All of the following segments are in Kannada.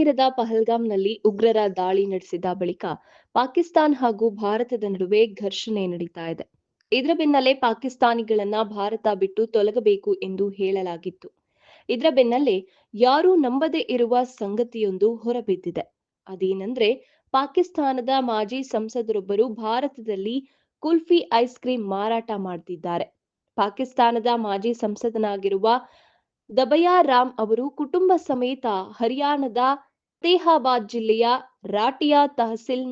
ಕಾಶ್ಮೀರದ ಪಹಲ್ಗಾಮ್ನಲ್ಲಿ ಉಗ್ರರ ದಾಳಿ ನಡೆಸಿದ ಬಳಿಕ ಪಾಕಿಸ್ತಾನ್ ಹಾಗೂ ಭಾರತದ ನಡುವೆ ಘರ್ಷಣೆ ನಡೀತಾ ಇದೆ. ಇದರ ಬೆನ್ನಲ್ಲೇ ಪಾಕಿಸ್ತಾನಿಗಳನ್ನ ಭಾರತ ಬಿಟ್ಟು ತೊಲಗಬೇಕು ಎಂದು ಹೇಳಲಾಗಿತ್ತು. ಇದರ ಬೆನ್ನಲ್ಲೇ ಯಾರೂ ನಂಬದೇ ಇರುವ ಸಂಗತಿಯೊಂದು ಹೊರಬಿದ್ದಿದೆ. ಅದೇನೆಂದ್ರೆ ಪಾಕಿಸ್ತಾನದ ಮಾಜಿ ಸಂಸದರೊಬ್ಬರು ಭಾರತದಲ್ಲಿ ಕುಲ್ಫಿ ಐಸ್ ಕ್ರೀಂ ಮಾರಾಟ ಮಾಡ್ತಿದ್ದಾರೆ. ಪಾಕಿಸ್ತಾನದ ಮಾಜಿ ಸಂಸದನಾಗಿರುವ ದಬಯಾ ರಾಮ್ ಅವರು ಕುಟುಂಬ ಸಮೇತ ಹರಿಯಾಣದ ಫತೇಹಾಬಾದ್ ಜಿಲ್ಲೆಯ ರಾಟಿಯಾ ತಹಸೀಲ್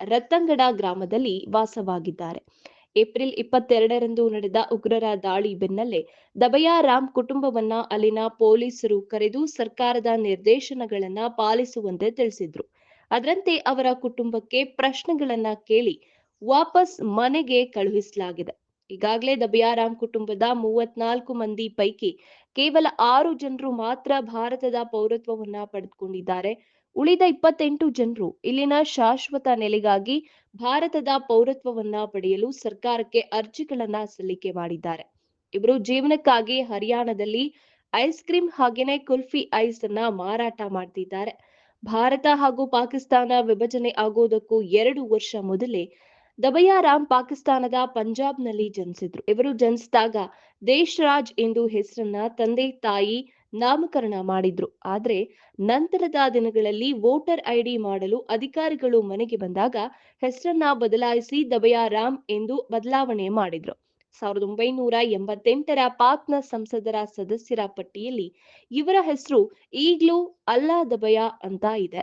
ರತ್ತಂಗಡ ಗ್ರಾಮದಲ್ಲಿ ವಾಸವಾಗಿದ್ದಾರೆ. ಏಪ್ರಿಲ್ ಇಪ್ಪತ್ತೆರಡರಂದು ನಡೆದ ಉಗ್ರರ ದಾಳಿ ಬೆನ್ನಲ್ಲೇ ದಬಯಾ ರಾಮ್ ಕುಟುಂಬವನ್ನ ಅಲ್ಲಿನ ಪೊಲೀಸರು ಕರೆದು ಸರ್ಕಾರದ ನಿರ್ದೇಶನಗಳನ್ನ ಪಾಲಿಸುವಂತೆ ತಿಳಿಸಿದ್ರು. ಅದರಂತೆ ಅವರ ಕುಟುಂಬಕ್ಕೆ ಪ್ರಶ್ನೆಗಳನ್ನ ಕೇಳಿ ವಾಪಸ್ ಮನೆಗೆ ಕಳುಹಿಸಲಾಗಿದೆ. ಈಗಾಗಲೇ ದಬಿಯಾರಾಮ್ ಕುಟುಂಬದ ಮೂವತ್ನಾಲ್ಕು ಮಂದಿ ಪೈಕಿ ಕೇವಲ ಆರು ಜನರು ಮಾತ್ರ ಭಾರತದ ಪೌರತ್ವವನ್ನ ಪಡೆದುಕೊಂಡಿದ್ದಾರೆ. ಉಳಿದ ಇಪ್ಪತ್ತೆಂಟು ಜನರು ಇಲ್ಲಿನ ಶಾಶ್ವತ ನೆಲೆಗಾಗಿ ಭಾರತದ ಪೌರತ್ವವನ್ನ ಪಡೆಯಲು ಸರ್ಕಾರಕ್ಕೆ ಅರ್ಜಿಗಳನ್ನ ಸಲ್ಲಿಕೆ ಮಾಡಿದ್ದಾರೆ. ಇವರು ಜೀವನಕ್ಕಾಗಿ ಹರಿಯಾಣದಲ್ಲಿ ಐಸ್ ಕ್ರೀಮ್ ಹಾಗೇನೆ ಕುಲ್ಫಿ ಐಸ್ ಅನ್ನ ಮಾರಾಟ ಮಾಡ್ತಿದ್ದಾರೆ. ಭಾರತ ಹಾಗೂ ಪಾಕಿಸ್ತಾನ ವಿಭಜನೆ ಆಗೋದಕ್ಕೂ ಎರಡು ವರ್ಷ ಮೊದಲೇ ದಬಯಾರಾಮ್ ಪಾಕಿಸ್ತಾನದ ಪಂಜಾಬ್ನಲ್ಲಿ ಜನಿಸಿದ್ರು. ಇವರು ಜನಿಸಿದಾಗ ದೇಶರಾಜ್ ಎಂದು ಹೆಸರನ್ನ ತಂದೆ ತಾಯಿ ನಾಮಕರಣ ಮಾಡಿದ್ರು. ಆದ್ರೆ ನಂತರದ ದಿನಗಳಲ್ಲಿ ವೋಟರ್ ಐಡಿ ಮಾಡಲು ಅಧಿಕಾರಿಗಳು ಮನೆಗೆ ಬಂದಾಗ ಹೆಸರನ್ನ ಬದಲಾಯಿಸಿ ದಬಯಾರಾಮ್ ಎಂದು ಬದಲಾವಣೆ ಮಾಡಿದ್ರು. ಸಾವಿರದ ಒಂಬೈನೂರ ಎಂಬತ್ತೆಂಟರ ಪಾಕ್ನ ಸಂಸದರ ಸದಸ್ಯರ ಪಟ್ಟಿಯಲ್ಲಿ ಇವರ ಹೆಸರು ಈಗ್ಲೂ ಅಲ್ಲಾ ದಬಯಾ ಅಂತ ಇದೆ.